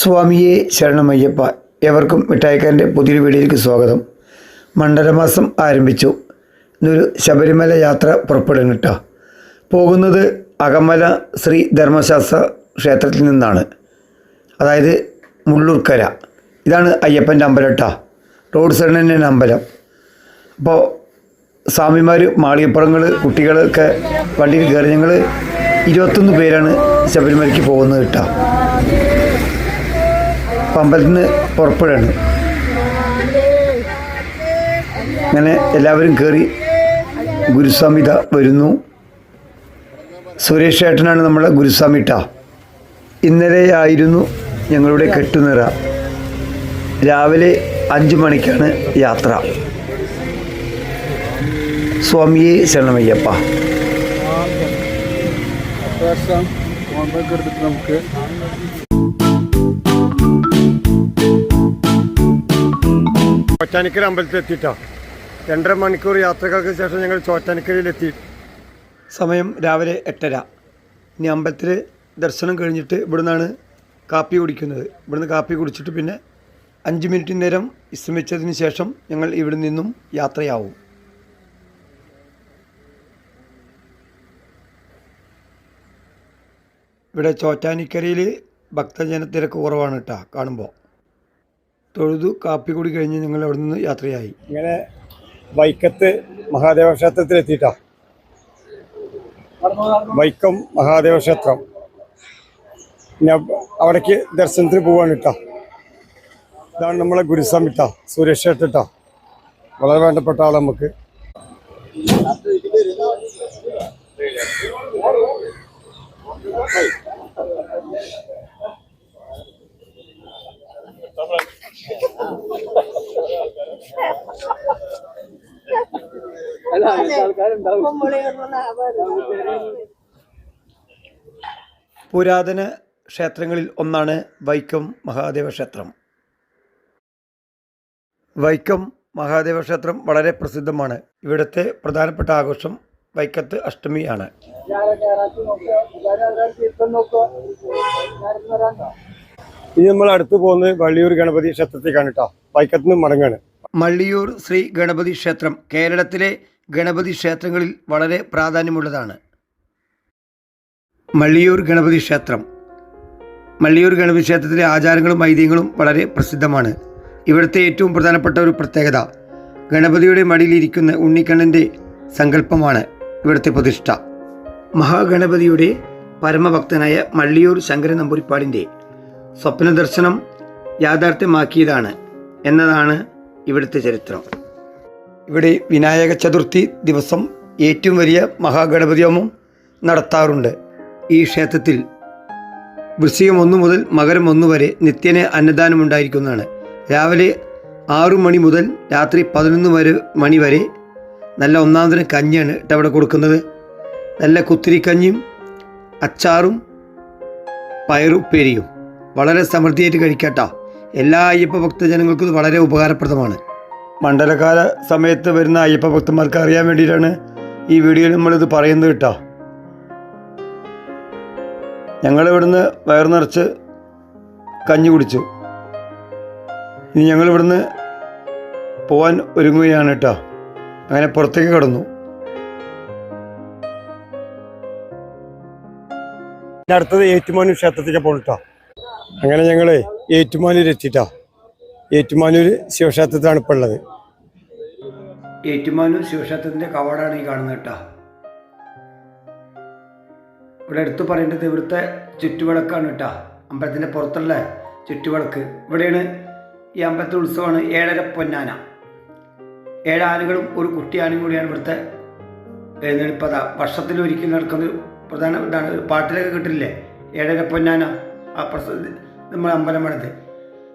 സ്വാമിയെ ശരണമയ്യപ്പ എവർക്കും മിഠായിക്കാരന്റെ പുതിയൊരു വീഡിയോയിലേക്ക് സ്വാഗതം. മണ്ഡലമാസം ആരംഭിച്ചു. ഇന്നൊരു ശബരിമല യാത്ര പുറപ്പെടുന്നു കേട്ടോ. പോകുന്നത് അകമല ശ്രീ ധർമ്മശാസ്ത്ര ക്ഷേത്രത്തിൽ നിന്നാണ്. അതായത് മുള്ളൂർക്കര. ഇതാണ് അയ്യപ്പന്റെ അമ്പലം കേട്ടോ. റോഡ് തന്നെയാണ് അമ്പലം. അപ്പോൾ സ്വാമിമാർ മാളികപ്പുറങ്ങൾ കുട്ടികളൊക്കെ വണ്ടിയിൽ കയറി ഞങ്ങൾ ഇരുപത്തൊന്ന് പേരാണ് ശബരിമലയ്ക്ക് പോകുന്നത് കേട്ടോ. അപ്പം അമ്പലത്തിൽ നിന്ന് പുറപ്പെടുകയാണ് അങ്ങനെ എല്ലാവരും കയറി ഗുരുസ്വാമി ഇതാ വരുന്നു സുരേഷ് ഏട്ടനാണ് നമ്മളെ ഗുരുസ്വാമി ഇട്ട ഇന്നലെ ആയിരുന്നു ഞങ്ങളുടെ കെട്ടുനിറ രാവിലെ അഞ്ച് മണിക്കാണ് യാത്ര സ്വാമിയെ ശരണമയ്യപ്പ നമുക്ക് ചോറ്റാനിക്കര അമ്പലത്തിൽ എത്തിയിട്ടാ. രണ്ടര മണിക്കൂർ യാത്രകൾക്ക് ശേഷം ഞങ്ങൾ ചോറ്റാനിക്കരയിലെത്തി. സമയം രാവിലെ എട്ടര. ഇനി അമ്പലത്തിൽ ദർശനം കഴിഞ്ഞിട്ട് ഇവിടുന്നാണ് കാപ്പി കുടിക്കുന്നത്. ഇവിടുന്ന് കാപ്പി കുടിച്ചിട്ട് പിന്നെ അഞ്ച് മിനിറ്റ് നേരം വിശ്രമിച്ചതിന് ശേഷം ഞങ്ങൾ ഇവിടെ നിന്നും യാത്രയാവും. ഇവിടെ ചോറ്റാനിക്കരയിൽ ഭക്തജനത്തിരക്ക് കുറവാണ് കേട്ടോ കാണുമ്പോൾ തൊഴുതു കാപ്പി കൂടി കഴിഞ്ഞ് ഞങ്ങൾ അവിടെ നിന്ന് യാത്രയായി. ഇങ്ങനെ വൈക്കത്ത് മഹാദേവ ക്ഷേത്രത്തിൽ എത്തിയിട്ടാ വൈക്കം മഹാദേവ ക്ഷേത്രം. പിന്നെ അവിടേക്ക് ദർശനത്തിന് പോവാണ് ഇട്ടാ ഇതാണ് നമ്മളെ ഗുരുസ്വാമി ഇട്ടാ സുരേഷ് ഏട്ടിട്ടാ വളരെ വേണ്ടപ്പെട്ട ആൾ നമുക്ക്. പുരാതന ക്ഷേത്രങ്ങളിൽ ഒന്നാണ് വൈക്കം മഹാദേവ ക്ഷേത്രം. വൈക്കം മഹാദേവ ക്ഷേത്രം വളരെ പ്രസിദ്ധമാണ്. ഇവിടുത്തെ പ്രധാനപ്പെട്ട ആഘോഷം വൈക്കത്ത് അഷ്ടമിയാണ്. ഇനി നമ്മൾ അടുത്ത് പോകുന്നത് വള്ളിയൂർ ഗണപതി ക്ഷേത്രത്തേക്കാണ് കേട്ടോ. വൈക്കത്ത് നിന്ന് മടങ്ങാണ്. മള്ളിയൂർ ശ്രീ ഗണപതി ക്ഷേത്രം കേരളത്തിലെ ഗണപതി ക്ഷേത്രങ്ങളിൽ വളരെ പ്രാധാന്യമുള്ളതാണ്. മള്ളിയൂർ ഗണപതി ക്ഷേത്രം. മള്ളിയൂർ ഗണപതി ക്ഷേത്രത്തിലെ ആചാരങ്ങളും ഐതിഹ്യങ്ങളും വളരെ പ്രസിദ്ധമാണ്. ഇവിടുത്തെ ഏറ്റവും പ്രധാനപ്പെട്ട ഒരു പ്രത്യേകത ഗണപതിയുടെ മടിയിലിരിക്കുന്ന ഉണ്ണിക്കണ്ണന്റെ സങ്കല്പമാണ് ഇവിടുത്തെ പ്രതിഷ്ഠ. മഹാഗണപതിയുടെ പരമഭക്തനായ മള്ളിയൂർ ശങ്കരൻ നമ്പൂരിപ്പാടിന്റെ സ്വപ്നദർശനം യാഥാർത്ഥ്യമാക്കിയതാണ് എന്നതാണ് ഇവിടുത്തെ ചരിത്രം. ഇവിടെ വിനായക ചതുർത്ഥി ദിവസം ഏറ്റവും വലിയ മഹാഗണപതി ഹോമം നടത്താറുണ്ട്. ഈ ക്ഷേത്രത്തിൽ വൃശ്ചികം ഒന്ന് മുതൽ മകരം ഒന്ന് വരെ നിത്യന അന്നദാനം ഉണ്ടായിരിക്കുന്നതാണ്. രാവിലെ ആറു മണി മുതൽ രാത്രി പതിനൊന്ന് വരെ മണി വരെ നല്ല ഒന്നാം തരം കഞ്ഞിയാണ് ഇട്ടവിടെ കൊടുക്കുന്നത്. നല്ല കുത്തിരിക്കഞ്ഞിയും അച്ചാറും പയറുപ്പേരിയും വളരെ സമൃദ്ധിയായിട്ട് കഴിക്കട്ടോ. എല്ലാ അയ്യപ്പ ഭക്തജനങ്ങൾക്കും ഇത് വളരെ ഉപകാരപ്രദമാണ്. മണ്ഡലകാല സമയത്ത് വരുന്ന അയ്യപ്പ ഭക്തന്മാർക്ക് അറിയാൻ വേണ്ടിയിട്ടാണ് ഈ വീഡിയോയിൽ നമ്മളിത് പറയുന്നത് കേട്ടോ. ഞങ്ങൾ ഇവിടുന്ന് വയർ നിറച്ച് കഞ്ഞി കുടിച്ചു. ഇനി ഞങ്ങൾ ഇവിടുന്ന് പോവാൻ ഒരുങ്ങുകയാണ് കേട്ടോ. അങ്ങനെ പുറത്തേക്ക് കടന്നു. അടുത്തത് ഏറ്റുമാനൂർ ക്ഷേത്രത്തിലേക്ക് പോണിട്ടോ അങ്ങനെ ഞങ്ങൾ ഏറ്റുമാനൂർ എത്തിയിട്ടാ ഏറ്റുമാനൂർ ശിവക്ഷേത്രത്തിലാണ് ഇപ്പോൾ ഉള്ളത്. ഏറ്റുമാനൂർ ശിവക്ഷേത്രത്തിന്റെ കവാടാണ് ഈ കാണുന്നത് കേട്ടോ. ഇവിടെ എടുത്തു പറയേണ്ടത് ഇവിടുത്തെ ചുറ്റുവിളക്കാണ് കേട്ടോ. അമ്പലത്തിന്റെ പുറത്തുള്ള ചുറ്റുവിളക്ക്. ഇവിടെയാണ് ഈ അമ്പലത്തിലെ ഉത്സവമാണ് ഏഴര പൊന്നാന. ഏഴ് ആനകളും ഒരു കുട്ടി ആനും കൂടിയാണ് ഇവിടുത്തെ എഴുന്നേൽപ്പത വർഷത്തിൽ ഒരിക്കൽ നടക്കുന്ന പ്രധാന ഇതാണ്. പാട്ടിലൊക്കെ കിട്ടില്ലേ ഏഴര പൊന്നാന ആ പ്രസ നമ്മുടെ അമ്പലമാണിത്.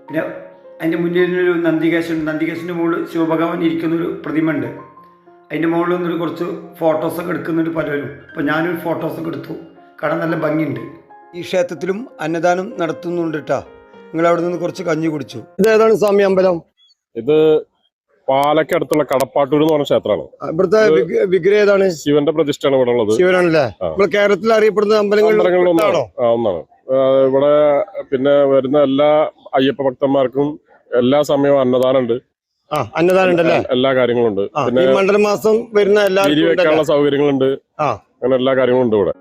പിന്നെ അതിന്റെ മുന്നിൽ ഒരു നന്ദികേശൻ നന്ദികേശന്റെ മുകളിൽ ശിവഭഗവാൻ ഇരിക്കുന്നൊരു പ്രതിമ ഉണ്ട് അതിന്റെ മുകളിൽ നിന്നൊരു കുറച്ച് ഫോട്ടോസൊക്കെ എടുക്കുന്നുണ്ട് പലരും അപ്പോൾ ഞാനൊരു ഫോട്ടോസൊക്കെ എടുത്തു. കാണാൻ നല്ല ഭംഗിയുണ്ട്. ഈ ക്ഷേത്രത്തിലും അന്നദാനം നടത്തുന്നുണ്ട് കേട്ടോ നിങ്ങൾ അവിടെ നിന്ന് കുറച്ച് കഞ്ഞി കുടിച്ചു. ഏതാണ്? സ്വാമി അമ്പലം? ഇത് പാലക്കടുത്തുള്ള കടപ്പാട്ടൂർ എന്ന് പറഞ്ഞ ക്ഷേത്രമാണ്. ഇവിടുത്തെ വിഗ്രഹ ഏതാണ്? ശിവന്റെ പ്രതിഷ്ഠയാണ് ഇവിടെ ഉള്ളത്. ശിവനാണല്ലേ. നമ്മൾ കേരളത്തിൽ അറിയപ്പെടുന്ന അമ്പലങ്ങളിൽ ഒന്നാണ്. ഇവിടെ പിന്നെ വരുന്ന എല്ലാ അയ്യപ്പ ഭക്തന്മാർക്കും എല്ലാ സമയവും അന്നദാനം ഉണ്ട് അന്നദാനം ഉണ്ടല്ലേ എല്ലാ കാര്യങ്ങളും ഉണ്ട് പിന്നെ മണ്ഡലമാസം വരുന്ന എല്ലാ സൗകര്യങ്ങളുണ്ട്. അങ്ങനെ എല്ലാ കാര്യങ്ങളും ഉണ്ട് ഇവിടെ.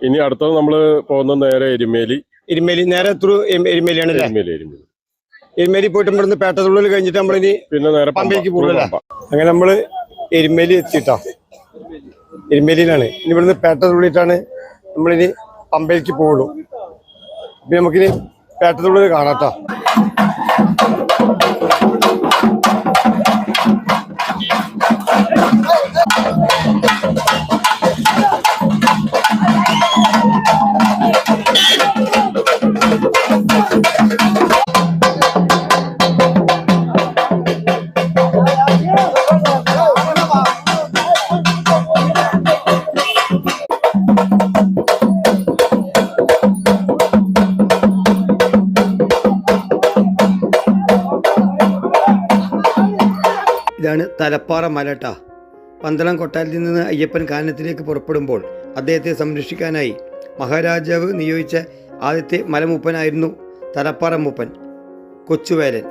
ഇനി അടുത്തത് നമ്മൾ പോകുന്നത് നേരെ എരുമേലി. എരുമേലി നേരെ ത്രൂ എരുമേലിയാണ് എരുമേലി എരുമേലി. എരുമേലി പോയിട്ട് ഇവിടുന്ന് പേട്ടതുള്ളിൽ കഴിഞ്ഞിട്ട് നമ്മളിനി പിന്നെ നേരെ പമ്പേക്ക്? പമ്പ. അങ്ങനെ നമ്മൾ എരുമേലി എത്തിയിട്ടാ? എരുമേലിയിലാണ്. ഇനി ഇവിടുന്ന് പേട്ടതുള്ളിട്ടാണ് നമ്മളിനി പമ്പയിലേക്ക് പോകുള്ളൂ അപ്പൊ നമുക്കിനി പേട്ടതുള്ളിൽ ഇതാണ് മലട്ട. പന്തളം കൊട്ടാരത്തിൽ നിന്ന് അയ്യപ്പൻ കാനനത്തിലേക്ക് പുറപ്പെടുമ്പോൾ അദ്ദേഹത്തെ സംരക്ഷിക്കാനായി മഹാരാജാവ് നിയോഗിച്ച ആദ്യത്തെ മലമൂപ്പനായിരുന്നു തലപ്പാറ മൂപ്പൻ കൊച്ചുവേലൻ.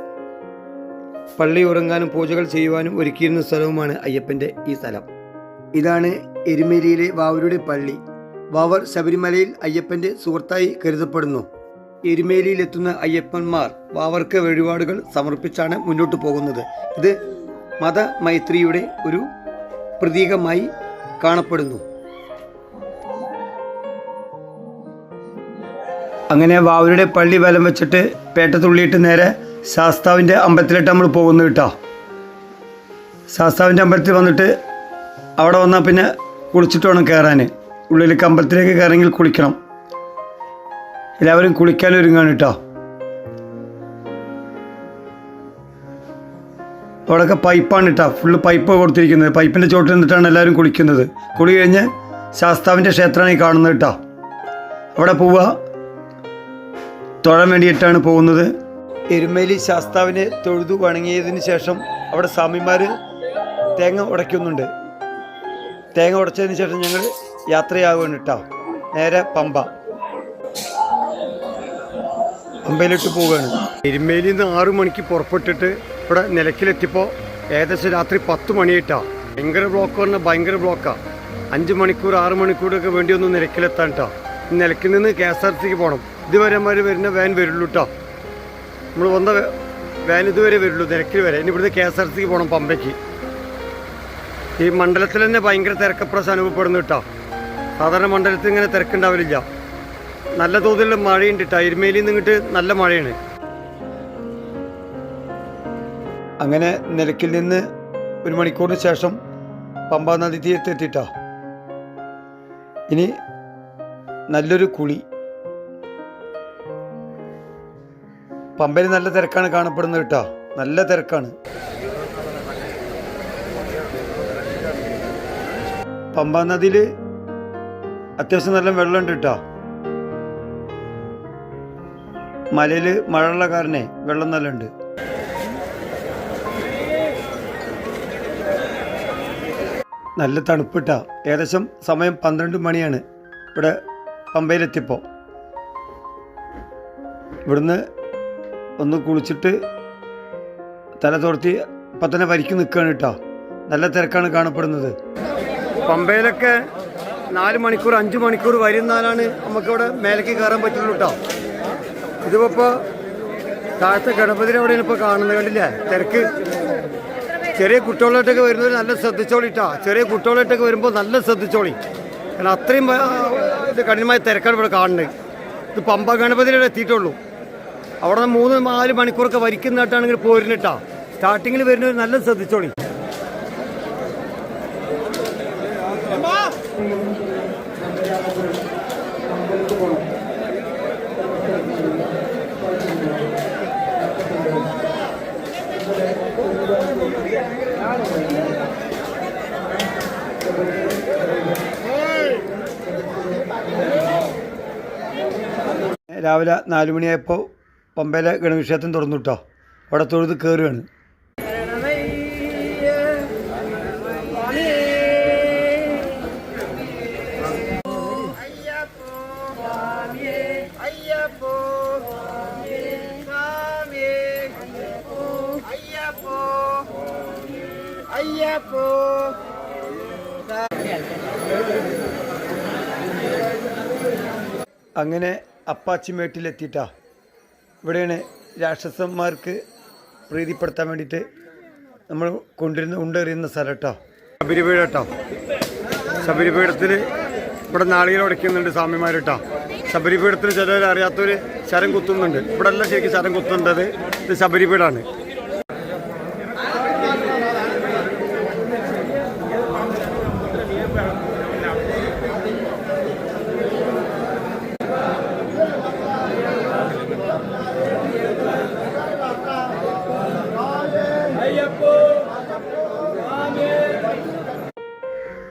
പള്ളി ഉറങ്ങാനും പൂജകൾ ചെയ്യുവാനും ഒരുക്കിയിരുന്ന സ്ഥലവുമാണ് അയ്യപ്പന്റെ ഈ സ്ഥലം. ഇതാണ് എരുമേലിയിലെ വാവരുടെ പള്ളി. വാവർ ശബരിമലയിൽ അയ്യപ്പന്റെ സുഹൃത്തായി കരുതപ്പെടുന്നു. എരുമേലിയിലെത്തുന്ന അയ്യപ്പന്മാർ വാവർക്ക് വഴിപാടുകൾ സമർപ്പിച്ചാണ് മുന്നോട്ട് പോകുന്നത്. ഇത് മതമൈത്രിയുടെ ഒരു പ്രതീകമായി കാണപ്പെടുന്നു. അങ്ങനെ വാവരുടെ പള്ളി വലം വെച്ചിട്ട് പേട്ട പേട്ടത്തുള്ളിയിട്ട് നേരെ ശാസ്താവിന്റെ അമ്പലത്തിലിട്ട് നമ്മൾ പോകുന്നു കേട്ടോ. ശാസ്താവിന്റെ അമ്പലത്തിൽ വന്നിട്ട് അവിടെ വന്നാൽ പിന്നെ കുളിച്ചിട്ട് വേണം കയറാൻ. ഉള്ളിലേക്ക് അമ്പലത്തിലേക്ക് കയറിയെങ്കിൽ കുളിക്കണം. എല്ലാവരും കുളിക്കാൻ ഒരുങ്ങാണ് കേട്ടോ. അവിടെയൊക്കെ പൈപ്പാണ് കേട്ടോ ഫുള്ള് പൈപ്പ് കൊടുത്തിരിക്കുന്നത്. പൈപ്പിന്റെ ചോട്ടിൽ നിന്നിട്ടാണ് എല്ലാവരും കുളിക്കുന്നത്. കുളി കഴിഞ്ഞ് ശാസ്താവിന്റെ ക്ഷേത്രമാണ് ഈ കാണുന്നത് കേട്ടോ. അവിടെ പോവുക തൊഴാൻ വേണ്ടിയിട്ടാണ് പോകുന്നത്. എരുമേലി ശാസ്താവിനെ തൊഴുതു വണങ്ങിയതിന് ശേഷം അവിടെ സ്വാമിമാർ തേങ്ങ ഉടയ്ക്കുന്നുണ്ട്. തേങ്ങ ഉടച്ചതിന് ശേഷം ഞങ്ങൾ യാത്രയാവുകയാണ് കേട്ടോ. നേരെ പമ്പ. പമ്പയിലിട്ട് പോവുകയാണ്. എരുമേലിയിൽ നിന്ന് ആറു മണിക്ക് പുറപ്പെട്ടിട്ട് ഇവിടെ നിലക്കിലെത്തിയപ്പോൾ ഏകദേശം രാത്രി പത്ത് മണിയിട്ടാണ് ഭയങ്കര ബ്ലോക്ക് പറഞ്ഞാൽ ഭയങ്കര ബ്ലോക്കാണ് അഞ്ച് മണിക്കൂർ ആറ് മണിക്കൂറൊക്കെ വേണ്ടി ഒന്ന് നിലക്കിലെത്താൻ കേട്ടോ നിലക്കിൽ നിന്ന് കെ എസ് ആർ സിക്ക് പോകണം ഇതുവരെ മാതിരി വരുന്ന വാൻ വരുള്ളൂ കേട്ടോ നമ്മൾ വന്ന വാൻ ഇതുവരെ വരുള്ളൂ നിലക്കിൽ വരെ. ഇനി ഇവിടുന്ന് കെ എസ് ആർ സിക്ക് പോകണം പമ്പയ്ക്ക്. ഈ മണ്ഡലത്തിൽ തന്നെ ഭയങ്കര തിരക്കപ്രസം അനുഭവപ്പെടുന്നു കേട്ടോ സാധാരണ മണ്ഡലത്തിൽ ഇങ്ങനെ തിരക്കുണ്ടാവില്ല നല്ല തോതിലുള്ള മഴയുണ്ട് കേട്ടോ ഇരുമേലിന്ന് ഇങ്ങോട്ട് നല്ല മഴയാണ്. അങ്ങനെ നിലയ്ക്കിൽ നിന്ന് ഒരു മണിക്കൂറിന് ശേഷം പമ്പാ നദി തീരത്തെത്തിട്ടാ ഇനി നല്ലൊരു കുളി. പമ്പയിൽ നല്ല തിരക്കാണ് കാണപ്പെടുന്നത് കേട്ടോ. നല്ല തിരക്കാണ്. പമ്പാ നദിയിൽ അത്യാവശ്യം നല്ല വെള്ളമുണ്ട് കേട്ടോ. മലയിൽ മഴയുള്ള കാരണേ വെള്ളം നല്ല ഉണ്ട് നല്ല തണുപ്പിട്ട. ഏകദേശം സമയം പന്ത്രണ്ട് മണിയാണ്. ഇവിടെ പമ്പയിലെത്തിയപ്പോൾ ഇവിടുന്ന് ഒന്ന് കുളിച്ചിട്ട് തല തോർത്തി ഇപ്പം തന്നെ വരിക്ക് നിൽക്കുകയാണ് കേട്ടോ നല്ല തിരക്കാണ് കാണപ്പെടുന്നത്. പമ്പയിലൊക്കെ നാല് മണിക്കൂർ അഞ്ച് മണിക്കൂർ വരുന്നാലാണ് നമുക്കിവിടെ മേലേക്ക് കയറാൻ പറ്റുള്ളൂ കേട്ടോ ഇതിപ്പോൾ താഴത്തെ ഗണപതിനെ അവിടെയാണ് ഇപ്പോൾ കാണുന്നത് കണ്ടില്ലേ? തിരക്ക്. ചെറിയ കുട്ടികളായിട്ടൊക്കെ വരുന്നവർ നല്ല ശ്രദ്ധിച്ചോളിട്ടാ ചെറിയ കുട്ടികളായിട്ടൊക്കെ വരുമ്പോൾ നല്ല ശ്രദ്ധിച്ചോളി. കാരണം അത്രയും ഇത് കഠിനമായ തിരക്കാണ് ഇവിടെ കാണുന്നത്. ഇത് പമ്പ ഗണപതിയുടെ എത്തിയിട്ടുള്ളൂ. അവിടെ നിന്ന് മൂന്ന് നാല് മണിക്കൂറൊക്കെ വരിക്കുന്നതായിട്ടാണെങ്കിൽ പോരുന്നിട്ടാ സ്റ്റാർട്ടിങ്ങിൽ വരുന്നവർ നല്ല ശ്രദ്ധിച്ചോളി. രാവിലെ നാലുമണിയായപ്പോൾ പമ്പയിലെ ഗണവിഷയത്തിന് തുറന്നു കിട്ടോ അവിടെ തൊഴുത് കയറുകയാണ് അങ്ങനെ അപ്പാച്ചിമേട്ടിലെത്തിയിട്ടാ ഇവിടെയാണ് രാക്ഷസന്മാർക്ക് പ്രീതിപ്പെടുത്താൻ വേണ്ടിയിട്ട് നമ്മൾ കൊണ്ടിരുന്ന ഉണ്ടെറിയുന്ന സ്ഥലം കേട്ടോ ശബരിപീഠ കേട്ടോ ശബരിപീഠത്തിൽ ഇവിടെ നാളികൾ ഉടയ്ക്കുന്നുണ്ട് സ്വാമിമാർ കേട്ടോ ശബരിപീഠത്തിൽ ചിലർ അറിയാത്തവർ ശരം കുത്തുന്നുണ്ട്. ഇവിടെ എല്ലാം ശരിക്കും ശരം കുത്തുന്നത് ഇത് ശബരിപീഠമാണ്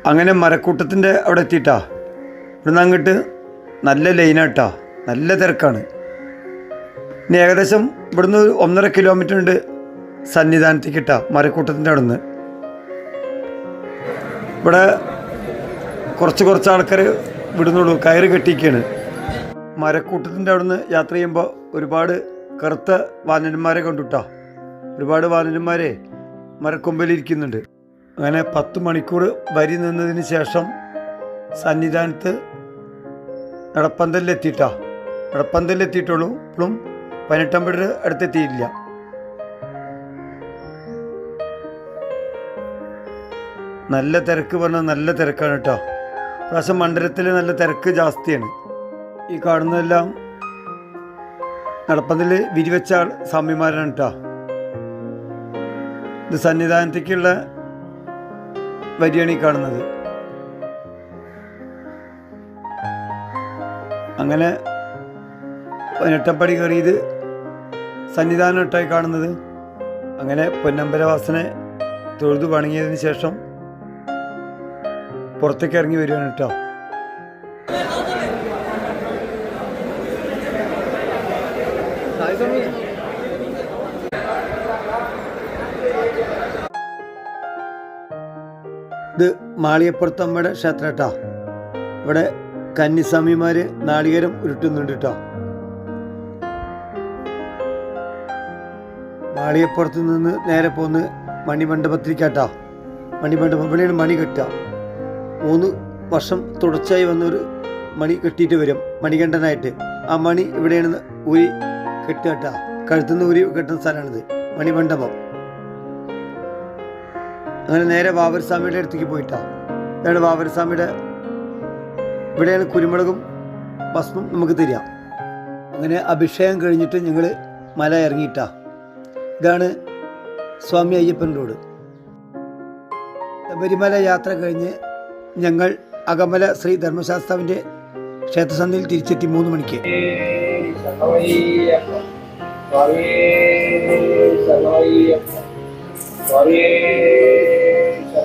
അങ്ങനെ മരക്കൂട്ടത്തിന്റെ അവിടെ എത്തിയിട്ടാ. ഇവിടുന്ന് അങ്ങോട്ട് നല്ല ലൈനാട്ടാ. നല്ല തിരക്കാണ്. ഇനി ഏകദേശം ഇവിടുന്ന് ഒന്നര കിലോമീറ്റർ ഉണ്ട് സന്നിധാനത്തേക്ക് ഇട്ടാ മരക്കൂട്ടത്തിന്റെ അവിടെ നിന്ന് ഇവിടെ കുറച്ച് കുറച്ച് ആൾക്കാർ വിടുന്നുള്ളൂ കയറ് കെട്ടിയിരിക്കുകയാണ് മരക്കൂട്ടത്തിന്റെ അവിടെ നിന്ന് യാത്ര ചെയ്യുമ്പോൾ ഒരുപാട് കറുത്ത വാനന്മാരെ കണ്ടുട്ടാ. ഒരുപാട് വാനന്മാരെ മരക്കൊമ്പിലിരിക്കുന്നുണ്ട്. അങ്ങനെ പത്ത് മണിക്കൂർ വരി നിന്നതിന് ശേഷം സന്നിധാനത്ത് നടപ്പന്തലിലെത്തിയിട്ടാ. നടപ്പന്തലിലെത്തിയിട്ടുള്ളൂ. ഇപ്പോഴും പതിനെട്ടമ്പത് അടുത്തെത്തിയില്ല. നല്ല തിരക്ക് പറഞ്ഞാൽ നല്ല തിരക്കാണ് കേട്ടോ. പ്രാവശ്യം മണ്ഡലത്തിൽ നല്ല തിരക്ക് ജാസ്തിയാണ്. ഈ കാണുന്നതെല്ലാം നടപ്പന്തൽ വിരിവെച്ച സ്വാമിമാരാണ് കേട്ടോ. ഇത് സന്നിധാനത്തേക്കുള്ള വരിയാണ് ഈ കാണുന്നത്. അങ്ങനെ പതിനെട്ടപ്പടി കയറിയത് സന്നിധാനമായിട്ടായി കാണുന്നത്. അങ്ങനെ പൊന്നമ്പലവാസനെ തൊഴുതു വണങ്ങിയതിന് ശേഷം പുറത്തേക്ക് ഇറങ്ങി വരികയാണ് കേട്ടോ. ഇത് മാളിയപ്പുറത്തമ്മയുടെ ക്ഷേത്രം കേട്ടോ ഇവിടെ കന്നിസ്വാമിമാര് നാളികേരം ഉരുട്ടുന്നുണ്ട് കേട്ടോ മാളിയപ്പുറത്ത് നിന്ന് നേരെ പോന്ന് മണിമണ്ഡപത്തിലേക്കാട്ടോ. മണിമണ്ഡപം ഇവിടെയാണ് മണി കെട്ടുക. മൂന്ന് വർഷം തുടർച്ചയായി വന്നൊരു മണി കെട്ടിയിട്ട് വരും മണികണ്ഠനായിട്ട്. ആ മണി ഇവിടെയാണ് ഊരി കെട്ടുക കേട്ടോ കഴുത്തുനിന്ന് ഊരി കെട്ടുന്ന സ്ഥലമാണിത് മണിമണ്ഡപം. അങ്ങനെ നേരെ വാവരസ്വാമിയുടെ അടുത്തേക്ക് പോയിട്ടാ ഇതാണ് വാവരസ്വാമിയുടെ ഇവിടെയാണ് കുരുമുളകും ഭസ്മം നമുക്ക് തരിക അങ്ങനെ അഭിഷേകം കഴിഞ്ഞിട്ട് ഞങ്ങൾ മല ഇറങ്ങിയിട്ടാ ഇതാണ് സ്വാമി അയ്യപ്പൻ റോഡ് ശബരിമല യാത്ര കഴിഞ്ഞ് ഞങ്ങൾ അകമല ശ്രീ ധർമ്മശാസ്താവിന്റെ ക്ഷേത്രസന്ധിയിൽ തിരിച്ചെത്തി മൂന്ന് മണിക്ക്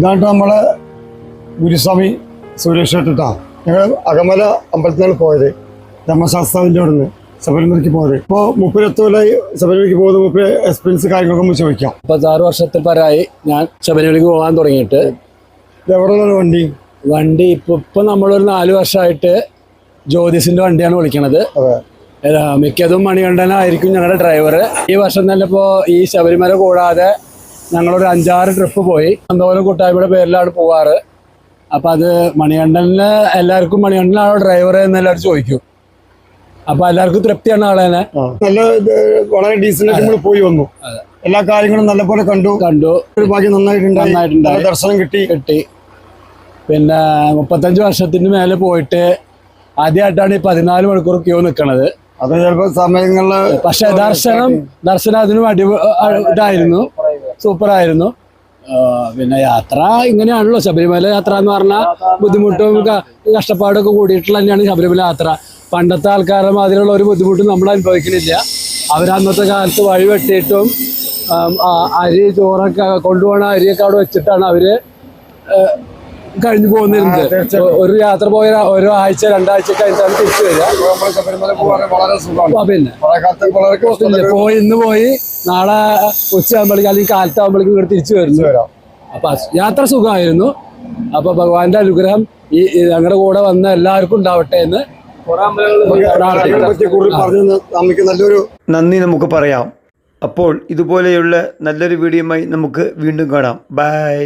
ഇതായിട്ട് നമ്മളെ ഗുരുസ്വാമി സുരേഷ് ഏട്ടാ ഞങ്ങൾ അകമല അമ്പലത്തിൽ പോയത്. ധർമ്മശാസ്താവിന്റെ അവിടെ നിന്ന് ശബരിമലയ്ക്ക് പോയത്. ഇപ്പോൾ മുപ്പത്തിരത്തോലായി ശബരിമലയ്ക്ക് പോകുന്ന മുപ്പത് എക്സ്പീരിയൻസ് കാര്യങ്ങളൊക്കെ നമുക്ക് ചോദിക്കാം. മുപ്പത്താറ് വർഷത്തിൽ പരായി ഞാൻ ശബരിമലയ്ക്ക് പോകാൻ തുടങ്ങിയിട്ട്. ഇത് എവിടെയുള്ള വണ്ടി? വണ്ടി ഇപ്പം ഇപ്പം നമ്മളൊരു നാല് വർഷമായിട്ട് ജ്യോതിസിന്റെ വണ്ടിയാണ് വിളിക്കണത്. മിക്കതും മണികണ്ഠനായിരിക്കും ഞങ്ങളുടെ ഡ്രൈവർ ഈ വർഷം തന്നെ ഇപ്പോൾ ഈ ശബരിമല കൂടാതെ ഞങ്ങളൊരു അഞ്ചാറ് ട്രിപ്പ് പോയി. എന്തോരം കൂട്ടായ്മയുടെ പേരിലാണ് പോവാറ്. അപ്പൊ അത് മണികണ്ഠനിൽ എല്ലാവർക്കും മണികണ്ഠനാണോ ഡ്രൈവർ എന്ന് എല്ലാവരും ചോദിക്കും. അപ്പൊ എല്ലാവർക്കും തൃപ്തിയാണ് ആളെ. നല്ല വളരെ ഡീസന്റ് നമ്മൾ പോയി വന്നു. എല്ലാ കാര്യങ്ങളും നല്ലപോലെ കണ്ടു. കണ്ടു. ഒരു നന്നായിട്ടുണ്ടായി നന്നായിട്ടുണ്ടായി. നല്ല ദർശനം കിട്ടി. കിട്ടി. പിന്നെ മുപ്പത്തഞ്ച് വർഷത്തിന് മേലെ പോയിട്ട് ആദ്യമായിട്ടാണ് ഈ പതിനാല് മണിക്കൂർ ക്യൂ നിൽക്കണത് അത് ചിലപ്പോ സമയങ്ങളിൽ പക്ഷെ ദർശനം ദർശനം അതിനും അടി ഇതായിരുന്നു. സൂപ്പറായിരുന്നു. പിന്നെ യാത്ര ഇങ്ങനെയാണല്ലോ. ശബരിമല യാത്ര എന്ന് പറഞ്ഞാൽ ബുദ്ധിമുട്ടും കഷ്ടപ്പാടും കഷ്ടപ്പാടൊക്കെ കൂടിയിട്ടുള്ള തന്നെയാണ് ശബരിമല യാത്ര. പണ്ടത്തെ ആൾക്കാരുടെ മാതിരിയുള്ള ഒരു ബുദ്ധിമുട്ടും നമ്മൾ അനുഭവിക്കുന്നില്ല. അവർ കാലത്ത് വഴി വെട്ടിയിട്ടും അരി ചോറൊക്കെ കൊണ്ടുപോകണ അരിയൊക്കെ അവിടെ വെച്ചിട്ടാണ് അവർ ഏ, കഴിഞ്ഞു പോകുന്നിരുന്നത് ഒരു യാത്ര പോയ ഓരോ ആഴ്ച രണ്ടാഴ്ച കഴിഞ്ഞാണ് തിരിച്ചു വരിക. പിന്നെ. പോയി ഇന്ന് പോയി. നാളെ ഉച്ചയാകുമ്പോഴേക്കും അല്ലെങ്കിൽ കാലത്താകുമ്പോഴേക്കും ഇവിടെ തിരിച്ചു വരുന്നു. വരാം. അപ്പൊ യാത്ര സുഖമായിരുന്നു. അപ്പൊ ഭഗവാന്റെ അനുഗ്രഹം ഈ ഞങ്ങളുടെ കൂടെ വന്ന എല്ലാവർക്കും ഉണ്ടാവട്ടെ എന്ന് നന്ദി നമുക്ക് പറയാം. അപ്പോൾ ഇതുപോലെയുള്ള നല്ലൊരു വീഡിയോയുമായി നമുക്ക് വീണ്ടും കാണാം. ബൈ.